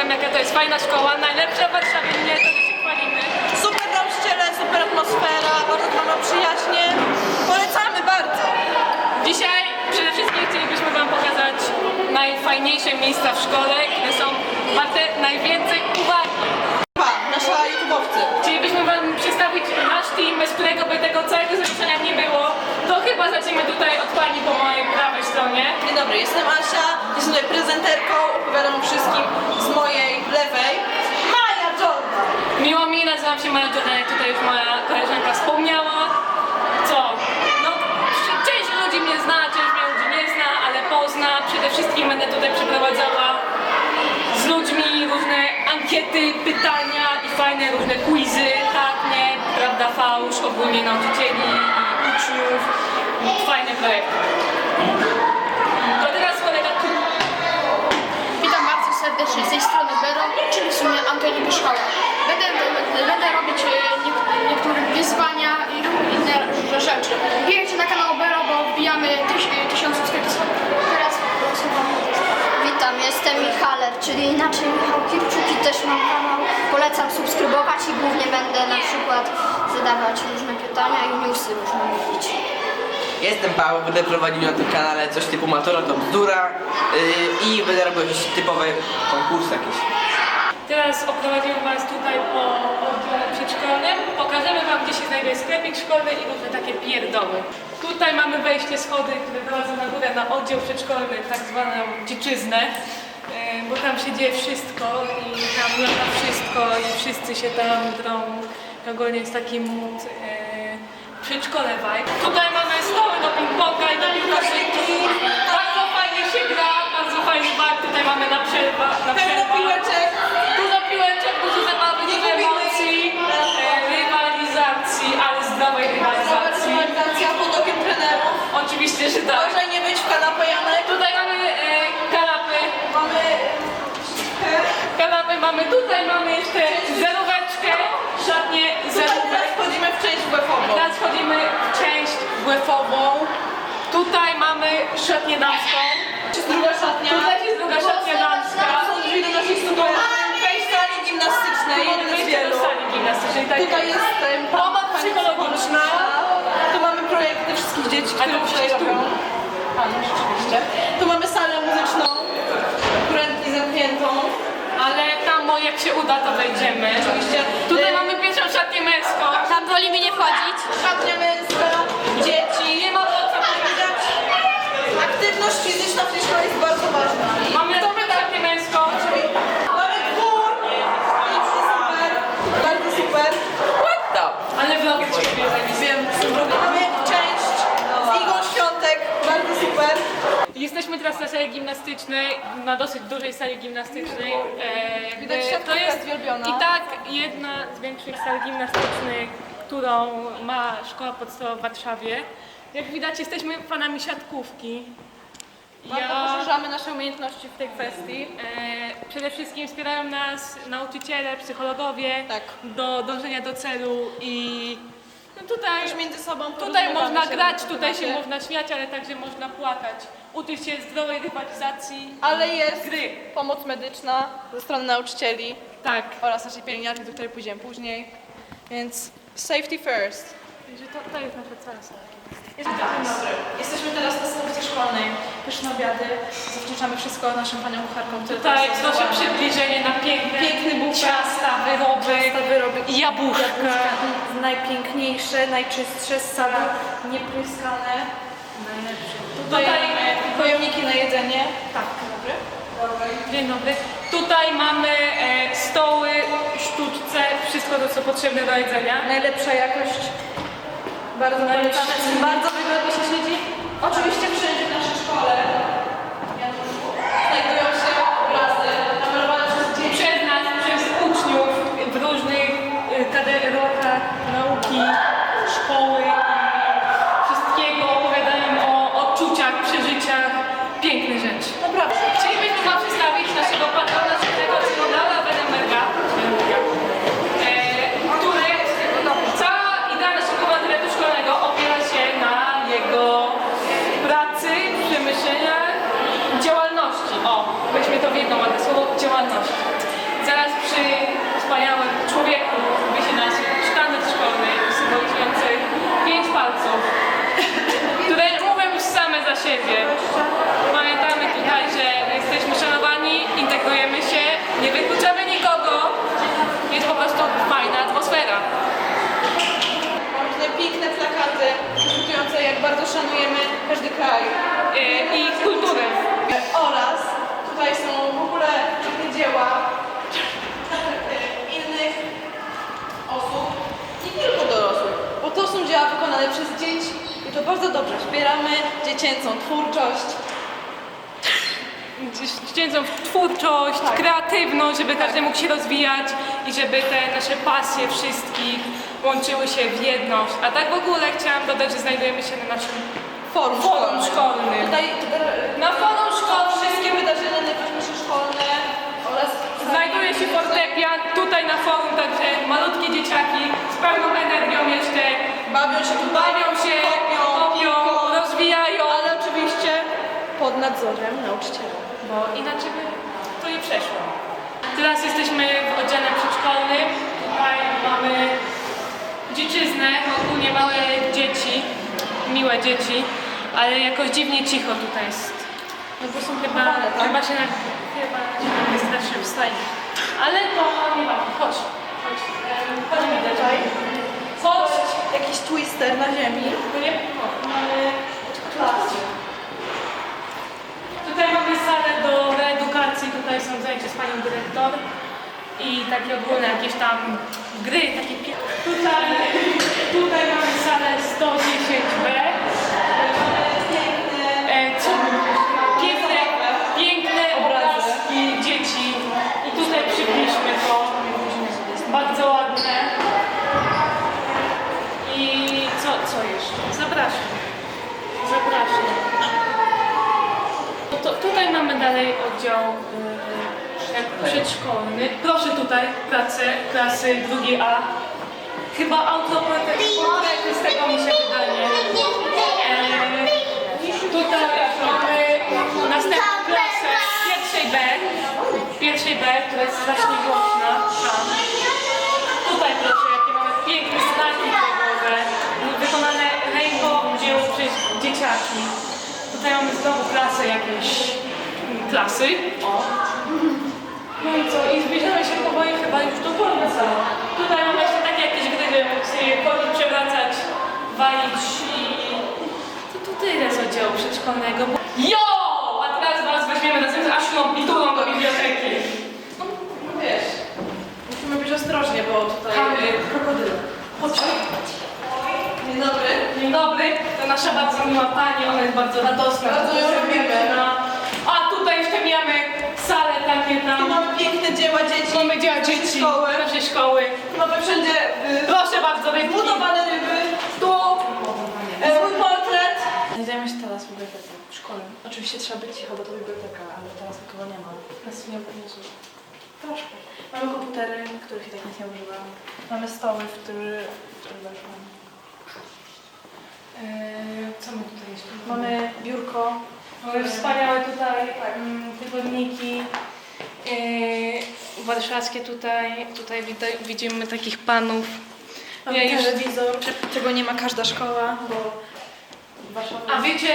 wam jaka to jest fajna szkoła, najlepsza w Warszawie, nie to, że się chwalimy. Super nauczyciele, super atmosfera, bardzo mamy przyjaźnie. Polecamy bardzo. Dzisiaj przede wszystkim chcielibyśmy wam pokazać najfajniejsze miejsca w szkole, które są warte najwięcej uwagi. Pa, nasza YouTubeowcy. Chcielibyśmy wam przedstawić nasz team, bez którego by tego całego zamieszania nie było. To chyba zaczniemy tutaj od pani po mojej prawej stronie. Dzień dobry, jestem Asia, jestem tutaj prezenterką, opowiadam o wszystkim z mojej lewej. Maja Jordan. Nazywam się jak tutaj już moja koleżanka wspomniała. Co? No, część ludzi mnie zna, część mnie ludzi nie zna, ale pozna. Przede wszystkim będę tutaj przeprowadzała z ludźmi różne ankiety, pytania i fajne różne quizy, tak, nie, prawda, fałsz, ogólnie nauczycieli i uczniów. Fajny projekt. Serdecznie z tej strony Bero, czyli w sumie Antoni Byszkoła. Będę, będę robić e, nie- niektóre wyzwania i inne rzeczy. Wbijajcie na kanał Bero, bo wbijamy tyś, tysiąc subskrypcji. Teraz słucham. Witam, jestem Michaler, czyli inaczej Michał Kirczuk i też mam kanał. Polecam subskrybować i głównie będę na przykład zadawać różne pytania i newsy różne mówić. Jestem Paweł, będę prowadził na tym kanale coś typu Matura to bzdura yy, i będę robił jakieś typowe konkursy. Teraz oprowadzimy Was tutaj po oddziale przedszkolnym. Pokażemy Wam, gdzie się znajduje sklepik szkolny i różne takie pierdoły. Tutaj mamy wejście schody, które prowadzą na górę na oddział przedszkolny, tak zwaną dziczyznę, e, bo tam się dzieje wszystko i tam lata wszystko i wszyscy się tam drą. Ogólnie jest taki mód e, przedszkole vibe. Tutaj ping-ponga i do piłkarzyki. Bardzo fajnie się gra, bardzo fajny vibe. Tutaj mamy na przerwa, na Pełno przerwach. piłeczek. Dużo piłeczek, dużo zabawy, dużo emocji, e, rywalizacji, ale zdrowej rywalizacji. rywalizacja pod okiem trenerów. Oczywiście, że tak. Uważaj nie być w kanapę Janek. Tutaj mamy e, kanapy, Mamy kanapy mamy, tutaj mamy jeszcze zeróweczkę, szatnie Tutaj zerówek. teraz wchodzimy w część WF-ową. Teraz wchodzimy w część WF-ową. Tutaj mamy szatnię damską. Jest druga szatnia. Tutaj jest druga szatnia damska. Są drzwi do naszej studni. Wejść sali gimnastycznej, z wejście do wielu. sali gimnastycznej. tak Tutaj jest em, Pomoc psychologiczna. Tu mamy projekty wszystkich dzieci, które tutaj robią. No rzeczywiście. Tu mamy salę muzyczną. Ale tam, o, jak się uda, to wejdziemy. Oczywiście. Tutaj Y, mamy pierwszą szatnię męską. Tam wolimy nie wchodzić. Szatnia męska, dzieci. Nie ma po co aktywność fizyczna w tej szkole jest bardzo ważna. Mamy dobrą szatnię męską. Mamy dwór. Pięknie, super. Bardzo super. To. Ale vlogi ciebie zajmie. Wiem, mamy część z Igą Świątek. Bardzo super. Jesteśmy teraz na sali gimnastycznej, na dosyć dużej sali gimnastycznej. E, Widać, jest wielbiona. i tak jedna z większych sal gimnastycznych, którą ma szkoła podstawowa w Warszawie. Jak widać, jesteśmy fanami siatkówki. Bardzo poszerzamy nasze umiejętności w tej kwestii. E, przede wszystkim wspierają nas nauczyciele, psychologowie Tak. do dążenia do celu i no tutaj, Też między sobą tutaj porozumiewamy można się grać, tutaj się temacie. można śmiać, ale także można płakać. Uczyć się zdrowej rywalizacji. Ale jest Gry. pomoc medyczna ze strony nauczycieli Tak. oraz naszej pielęgniarki, do której pójdziemy później. Więc safety first. Także to, to jest nasza cała sala. Dzień dobry. Jesteśmy teraz na salce szkolnej. Pyszne obiady. Zawdzięczamy wszystko naszym paniom kucharkom, które Tutaj teraz proszę przybliżenie na piękne Piękny bufet. ciasta, wyroby, Ciasta, wyroby, i jabłuszka. Najpiękniejsze, najczystsze z sadu, niepryskane. Tutaj, Tutaj pojemniki na jedzenie. tak, dzień dobry. Tutaj mamy e, stoły, sztuczce, wszystko to co potrzebne do jedzenia. Najlepsza jakość. Bardzo polecamy. Bardzo zaraz przy wspaniałym człowieku wisi nasz sztandar szkolny symbolizujący pięć palców, które mówią już same za siebie. Pamiętamy tutaj, że jesteśmy szanowani, integrujemy się, nie wykluczamy nikogo, jest po prostu fajna atmosfera. Piękne plakaty przekazujące jak bardzo szanujemy każdy kraj. Yy, I kulturę. Oraz tutaj są w ogóle piękne dzieła e, innych osób, nie tylko dorosłych, bo to są dzieła wykonane przez dzieci i to bardzo dobrze. Wspieramy dziecięcą twórczość. dziecięcą twórczość, kreatywność, żeby każdy mógł się rozwijać i żeby te nasze pasje wszystkich łączyły się w jedność. A tak w ogóle chciałam dodać, że znajdujemy się na naszym Forum, Forum szkolnym. szkolnym. Tutaj Na forum szkolnym wszystkie wydarzenia najważniejsze szkolne oraz znajduje się fortepian, tutaj na forum także malutkie dzieciaki z pełną energią jeszcze bawią się tutaj, bawią się, kopią, kopią, rozwijają, ale oczywiście pod nadzorem nauczyciela. bo inaczej by to nie przeszło. Teraz jesteśmy w oddziale przedszkolnym. Tutaj mamy dziczyznę, ogólnie małe dzieci, miłe dzieci, ale jakoś dziwnie cicho tutaj jest. No bo są Chyba, chowane, tak? chyba się na, chyba się wystraszy wstaje. Ale to nie ma. Chodź, chodź. Chodź tutaj. Chodź. Jakiś twister na ziemi. Nie Mamy klasy. Tutaj mamy salę do reedukacji, tutaj są zajęcia z panią dyrektor i takie ogólne jakieś tam gry, takie Tutaj, tutaj mamy salę 110B. Mamy dalej oddział y, przedszkolny. Proszę tutaj pracę klasy drugiej A. Chyba autoportret z tego mi się wydaje. E, tutaj mamy następną klasę pierwszej B. Pierwszej B, która jest strasznie głośna. Tam. Tutaj proszę, jakie mamy piękne znaki drogowe, wykonane ręką dzieło przez dzieciaki. Tutaj mamy znowu klasę jakiejś mm, klasy. O. No i co? I zbliżamy się powoli chyba już do końca. Tutaj mamy jeszcze takie jakieś gry, że chodzić, przewracać, walić i... To, to tyle z oddziału przedszkolnego. Jo! A teraz was weźmiemy razem z Asią Pitulą do biblioteki. No wiesz, musimy być ostrożnie, bo tutaj y, krokodyle. Chodź. Dzień dobry. Dzień dobry, to nasza bardzo miła pani, ona jest bardzo radosna. Bardzo ją lubimy. A tutaj jeszcze mamy salę takie Tu tam. mamy piękne dzieła dzieci. Mamy naszej dzieci, Szkoły. naszej szkoły. Mamy wszędzie y, Proszę bardzo, rybki. zbudowane ryby. Tu e, mój portret. Znajdujemy się teraz w bibliotece w szkole. Oczywiście trzeba być cicho, bo to biblioteka, ale teraz nikogo nie ma. Nas nie obniży. Troszkę. Mamy komputery, których i tak nic nie używam. Mamy stoły, w który, w który weszłam. Eee, co my tutaj jeszcze Mamy biurko. Mamy wspaniałe tutaj tygodniki yy, warszawskie tutaj. Tutaj widzimy takich panów. Mamy Ja już- telewizor, czego nie ma każda szkoła, bo Warszawa A wiecie,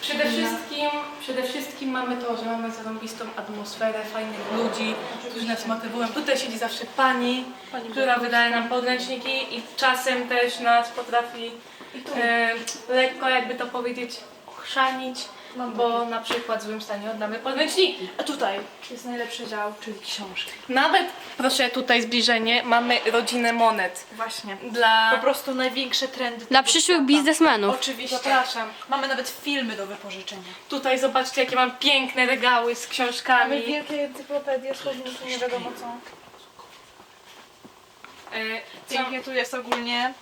przede wszystkim, przede wszystkim mamy to, że mamy zarąbistą atmosferę, fajnych ludzi, którzy nas motywują. Tutaj siedzi zawsze pani, która wydaje nam podręczniki i czasem też nas potrafi e, lekko, jakby to powiedzieć, ochrzanić, bo na przykład w złym stanie oddamy podręczniki. A tutaj jest najlepszy dział, czyli książki. Nawet, proszę tutaj zbliżenie, mamy rodzinę monet. Właśnie. Dla... Po prostu największe trendy. Dla tego przyszłych świata. biznesmenów. Oczywiście. Zapraszam. Mamy nawet filmy do wypożyczenia. Tutaj zobaczcie, jakie mam piękne regały z książkami. Mamy wielkie encyklopedie, słowniki, nie wiadomo co. E, co- Pięknie tu jest ogólnie.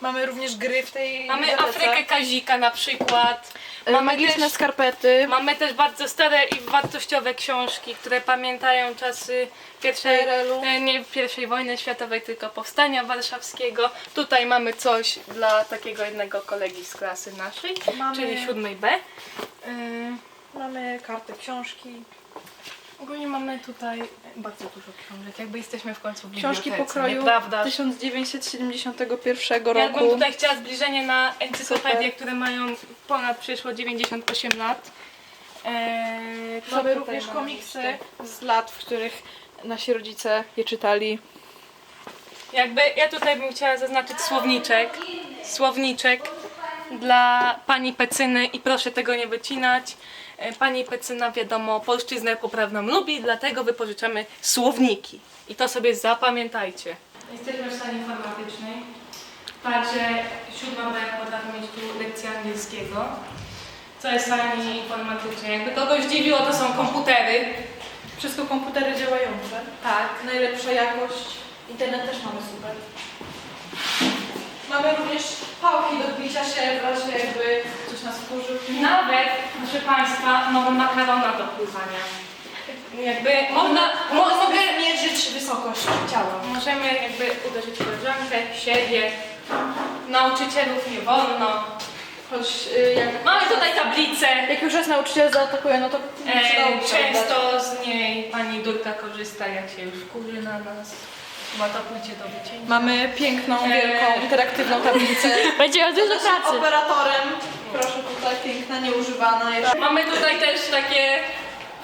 Mamy również gry w tej Mamy. Afrykę Kazika na przykład. E, Mamy Magiczne też, skarpety. mamy też bardzo stare i wartościowe książki, które pamiętają czasy pierwszej, PRL-u. e, nie pierwszej wojny światowej, tylko powstania warszawskiego. Tutaj mamy coś dla takiego jednego kolegi z klasy naszej, Mamy- czyli siódmej B. Y, Mamy karty, książki. Ogólnie mamy tutaj bardzo dużo książek, jakby jesteśmy w końcu w Książki bibliotece, pokroju nieprawda? 1971 Ja bym roku. tutaj chciała zbliżenie na encyklopedie, Super. które mają ponad przyszło 98 lat. Eee, co Mamy tutaj również mamy komiksy z lat, w których nasi rodzice je czytali. Jakby ja tutaj bym chciała zaznaczyć słowniczek. Słowniczek dla pani Pecyny i proszę tego nie wycinać. E, Pani Pecyna wiadomo polszczyznę poprawną lubi, dlatego wypożyczamy słowniki. I to sobie zapamiętajcie. Jesteśmy w sali informatycznej. Także siódma B potrafi mieć tu lekcję angielskiego. Co jest w sali informatycznej? Jakby kogoś dziwiło, to są komputery. Wszystko komputery działające. Tak. Najlepsza jakość. Internet też mamy super. Mamy również pałki do bicia się w razie jakby ktoś nas wkurzył. Nawet, proszę Państwa, mamy makarona do pływania. Jakby można, mo, Mogę mierzyć wysokość ciała. możemy jakby uderzyć koleżankę, siebie, nauczycielów nie wolno. Choć y, jak, Mamy tutaj tablicę. jak już raz nauczyciel zaatakuje, no to E, przydałoby się oddać. często z niej pani Durka korzysta, jak się już wkurzy na nas. Chyba to pójdzie do wycięcia. Mamy piękną, Eee. wielką, interaktywną tablicę. Będzie dużo pracy. operatorem. Proszę tutaj, piękna, nieużywana. jeszcze. Mamy tutaj też takie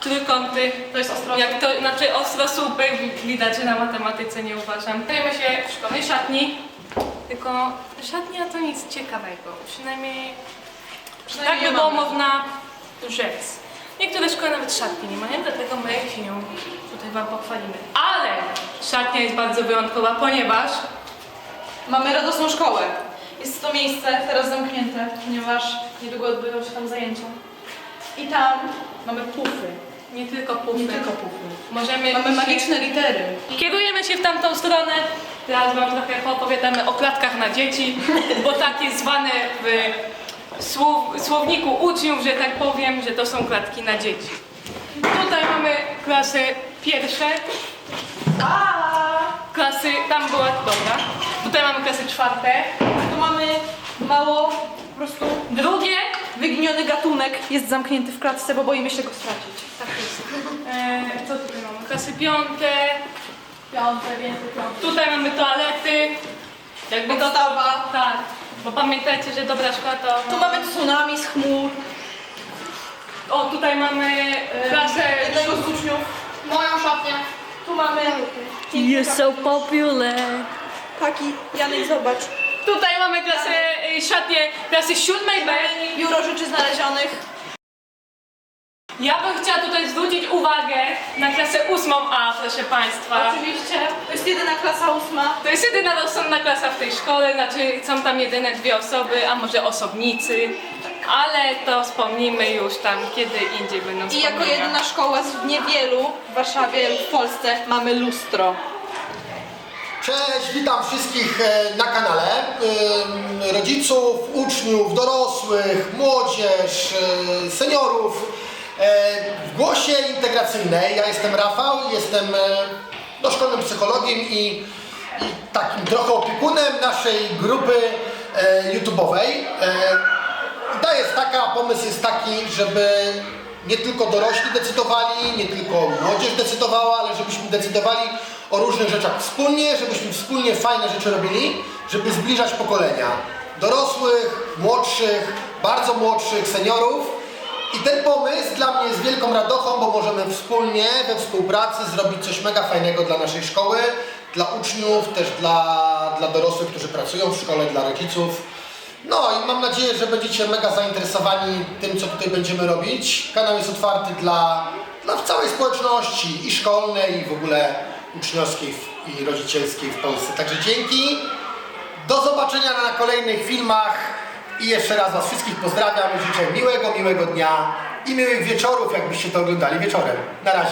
trójkąty. To jest ostro. Jak to, znaczy ostrosłupy, widać, że na matematyce nie uważam. Stajemy się w szkolnej szatni, tylko szatnia to nic ciekawego, przynajmniej tak Przynajmniej by było mamy. można rzec. Niektóre szkoły nawet szatni nie mają, dlatego my się nią Wam pochwalimy. Ale szatnia jest bardzo wyjątkowa, ponieważ Mamy radosną szkołę. Jest to miejsce teraz zamknięte, ponieważ niedługo odbędą się tam zajęcia. I tam mamy pufy. nie tylko pufy, Nie tylko pufy. możemy Mamy magiczne litery. Kierujemy się w tamtą stronę. Teraz Wam trochę poopowiadamy o klatkach na dzieci, bo tak jest zwane w słow, słowniku uczniów, że tak powiem, że to są klatki na dzieci. Tutaj mamy klasy pierwsze, klasy, tam była, dobra. Tutaj mamy klasy czwarte, Tu mamy mało po prostu drugie, wyginiony gatunek jest zamknięty w klatce, bo boimy się go stracić. tak jest. E, co tutaj mamy? Klasy piąte, Piąte, więcej piąte. tutaj mamy toalety, jakby to, Podstawa. tak, bo pamiętajcie, że dobra szkoła to... Tu mamy tsunami z chmur. O, tutaj mamy klasę. Jednego z uczniów. Moją szatnię. Tu mamy You're so popular. taki, Janek zobacz, Tutaj mamy klasę y, szatnię klasy siódmej B. biuro rzeczy znalezionych. Ja bym chciała tutaj zwrócić uwagę na klasę ósmą A, proszę Państwa. Oczywiście, to jest jedyna klasa ósma. To jest jedyna rozsądna klasa w tej szkole, znaczy są tam jedyne dwie osoby, a może osobnicy, ale to wspomnimy już tam, kiedy indziej będą I jako wspomnienia. jedyna szkoła z niewielu w Warszawie lub w Polsce mamy lustro. Cześć, witam wszystkich e, na kanale. Ym, Rodziców, uczniów, dorosłych, młodzież, e, seniorów. E, W głosie integracyjnej ja jestem Rafał, jestem e, doszkolnym psychologiem i, i takim trochę opiekunem naszej grupy e, YouTube'owej. E, Idea jest taka, pomysł jest taki, żeby nie tylko dorośli decydowali, nie tylko młodzież decydowała, ale żebyśmy decydowali o różnych rzeczach wspólnie, żebyśmy wspólnie fajne rzeczy robili, żeby zbliżać pokolenia. Dorosłych, młodszych, bardzo młodszych, seniorów. I ten pomysł dla mnie jest wielką radochą, bo możemy wspólnie, we współpracy zrobić coś mega fajnego dla naszej szkoły, dla uczniów, też dla, dla dorosłych, którzy pracują w szkole, dla rodziców. No i mam nadzieję, że będziecie mega zainteresowani tym, co tutaj będziemy robić. Kanał jest otwarty dla, dla całej społeczności i szkolnej, i w ogóle uczniowskiej i rodzicielskiej w Polsce. Także dzięki. Do zobaczenia na kolejnych filmach i jeszcze raz Was wszystkich pozdrawiam. Życzę miłego, miłego dnia i miłych wieczorów, jakbyście to oglądali wieczorem. Na razie.